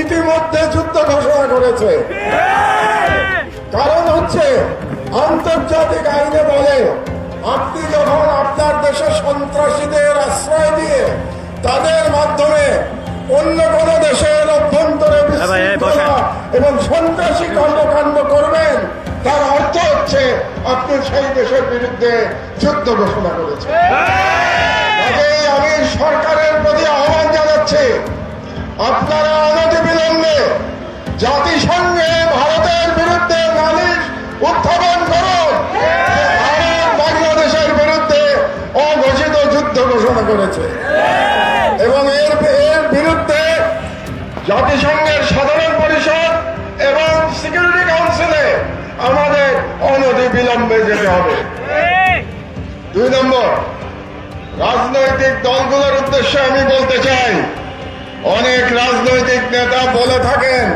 ইতিমধ্যে যুদ্ধ ঘোষণা করেছে। কারণ হচ্ছে আন্তর্জাতিক আইনে বলে আপনি যখন আপনার দেশে সন্ত্রাসীদের আশ্রয় দিয়ে তাদের মাধ্যমে অন্য কোন দেশের অভ্যন্তরে বসেন। বিশৃঙ্খলা এবং সন্ত্রাসী কর্মকাণ্ড করবেন তার অর্থ হচ্ছে আপনি সেই দেশের বিরুদ্ধে যুদ্ধ ঘোষণা করেছেন। কাজেই আমি সরকারের প্রতি আহ্বান জানাচ্ছি আপনারা করেছে। এবং এর এর বিরুদ্ধে জাতিসংঘের সাধারণ পরিষদ এবং সিকিউরিটি কাউন্সিলে আমাদের অনতি বিলম্বে যেতে হবে। দুই নম্বর, রাজনৈতিক দলগুলোর উদ্দেশ্যে আমি বলতে চাই, অনেক রাজনৈতিক নেতা বলে থাকেন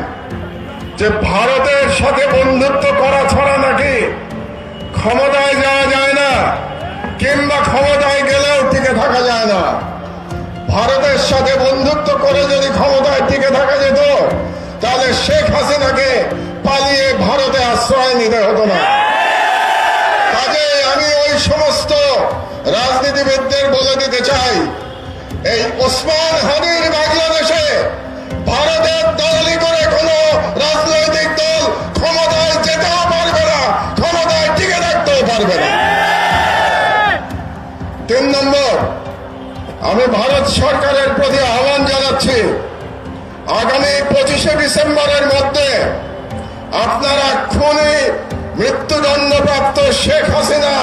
যে ভারতের সাথে বন্ধুত্ব করা ছাড়া নাকি ক্ষমতায় যাওয়া যায় না, কিংবা ক্ষমতায় ভারতের সাথে বন্ধুত্ব করে যদি ক্ষমতায় টিকে থাকা যেত, তাহলে শেখ হাসিনাকে পালিয়ে ভারতে আশ্রয় নিতে হতো না। কাজে আমি ওই সমস্ত রাজনীতিবিদদের বলে দিতে চাই, এই ওসমান হানির বাংলাদেশে ভারতের দলই করে কোন রাজনৈতিক দল ক্ষমতায় যেতেও পারবে না, ক্ষমতায় টিকে থাকতেও পারবে না। তিন নম্বর আমি ভারত সরকারের প্রতি আহ্বান জানাচ্ছি, আগামী পঁচিশে ডিসেম্বরের মধ্যে আপনারা খুনি মৃত্যুদণ্ডপ্রাপ্ত শেখ হাসিনা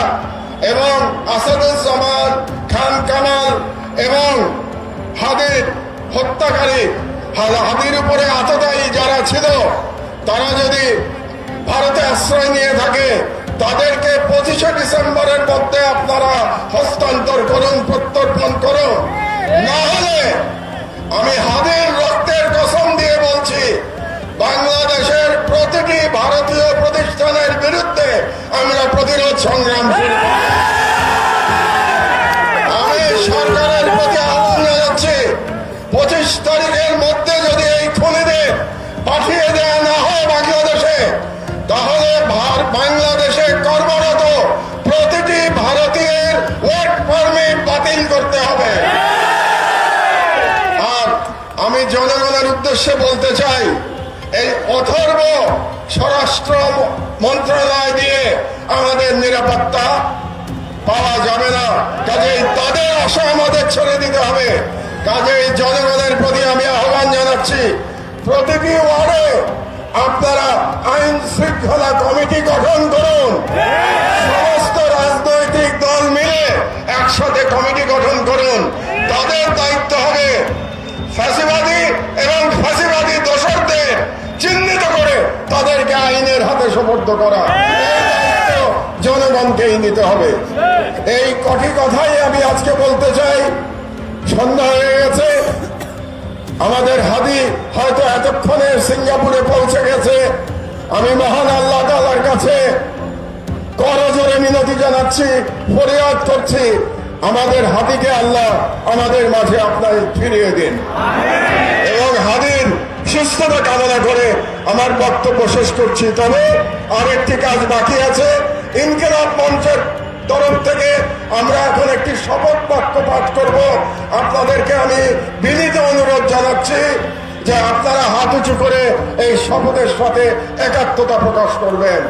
এবং আসাদুজ্জামান খান কামাল এবং হাদির হত্যাকারী হাদির উপরে আততায়ী যারা ছিল, তারা যদি ভারতে আশ্রয় নিয়ে থাকে পঁচিশে ডিসেম্বরের মধ্যে আপনারা হস্তান্তর করুন, প্রত্যর্পণ করুন না হলে আমি হাদের রক্তের কসম দিয়ে বলছি, বাংলাদেশের প্রতিটি ভারতীয় প্রতিষ্ঠানের বিরুদ্ধে আমরা প্রতিরোধ সংগ্রাম শুরু। আমি সরকারের প্রতি আহ্বান জানাচ্ছি, পঁচিশ তারিখের মধ্যে যদি এই খুনিদের পাঠিয়ে দেওয়া না হয় বাংলাদেশে, তাহলে ভার- আমি জনগণের উদ্দেশ্যে বলতে চাই, এই অথর্ব স্বরাষ্ট্র মন্ত্রণালয় দিয়ে আমাদের নিরাপত্তা পাওয়া যাবে না। কাজেই তাদের আশা আমাদের ছেড়ে দিতে হবে। কাজেই জনগণের প্রতি আমি আহ্বান জানাচ্ছি, প্রতিটি ওয়ার্ডে আপনারা আইন শৃঙ্খলা কমিটি গঠন করুন। আইনের হাতে সোপর্দ করা। জনগণকেই নিতে হবে। এই কটি কথাই আমি আজকে বলতে চাই। সন্ধ্যা হয়ে গেছে। আমাদের হাদি হয়তো এতক্ষণে সিঙ্গাপুরে পৌঁছে গেছে। আমি মহান আল্লাহ তালার কাছে করজোরে মিনতি জানাচ্ছি, ফরিয়াদ করছি। আমাদের হাতিকে আল্লাহ আমাদের মাঝে আপনার ফিরিয়ে দিন। সুস্থতা কামনা করে আমার বক্তব্য শেষ করছি। তবে আরেকটি কাজ বাকি আছে। ইনকেলাব মঞ্চের তরফ থেকে আমরা এখন একটি শপথ বাক্য পাঠ করব। আপনাদেরকে আমি বিনীত অনুরোধ জানাচ্ছি যে আপনারা হাত উঁচু করে এই শপথের সাথে একাত্মতা প্রকাশ করবেন।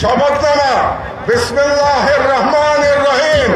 শপথনামা বিসমিল্লাহির রহমানির রহিম।